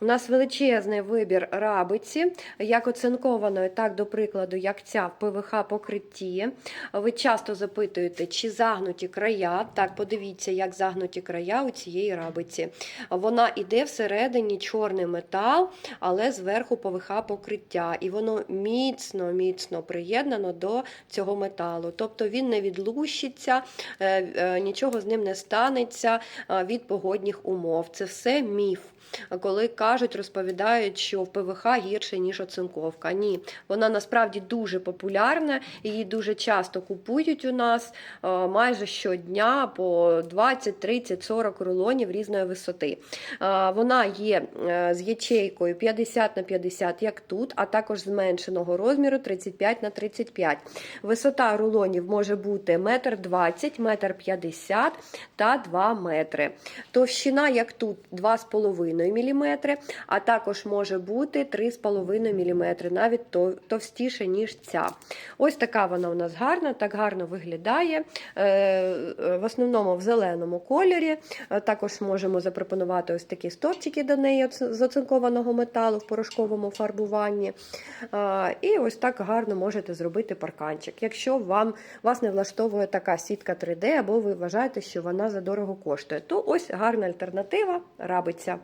У нас величезний вибір рабиці, як оцинкованої, так, до прикладу, як ця в ПВХ покритті. Ви часто запитуєте, чи загнуті края. Так, подивіться, як загнуті края у цієї рабиці. Вона іде всередині чорний метал, але зверху ПВХ покриття. І воно міцно, міцно приєднано до цього металу. Тобто він не відлущиться, е, е, нічого з ним не станеться е, від погодних умов. Це все міф. Коли кажуть, розповідають, що в ПВХ гірше, ніж оцинковка. Ні, вона насправді дуже популярна, її дуже часто купують у нас е, майже щодня по 20, 30, 40 рулонів різної висоти. Е, Вона є е, з ячейкою 50 на 50, як тут, а також зменшеного розміру 35 на 35. Висота рулонів може бути 1,20 м, 1,50 м та 2 метри. Товщина, як тут, 2,5 мм, а також може бути 3,5 мм, навіть товстіше, ніж ця. Ось така вона у нас гарна, так гарно виглядає. Е, В основному в зеленому кольорі. Е, Також можемо запропонувати ось такі стовпчики до неї з оцинкованого металу в порошковому фарбуванні. І ось так гарно можете зробити парканчик. Якщо вам вас не влаштовує така сітка 3D, або ви вважаєте, що вона задорого коштує, то ось гарна альтернатива рабиця.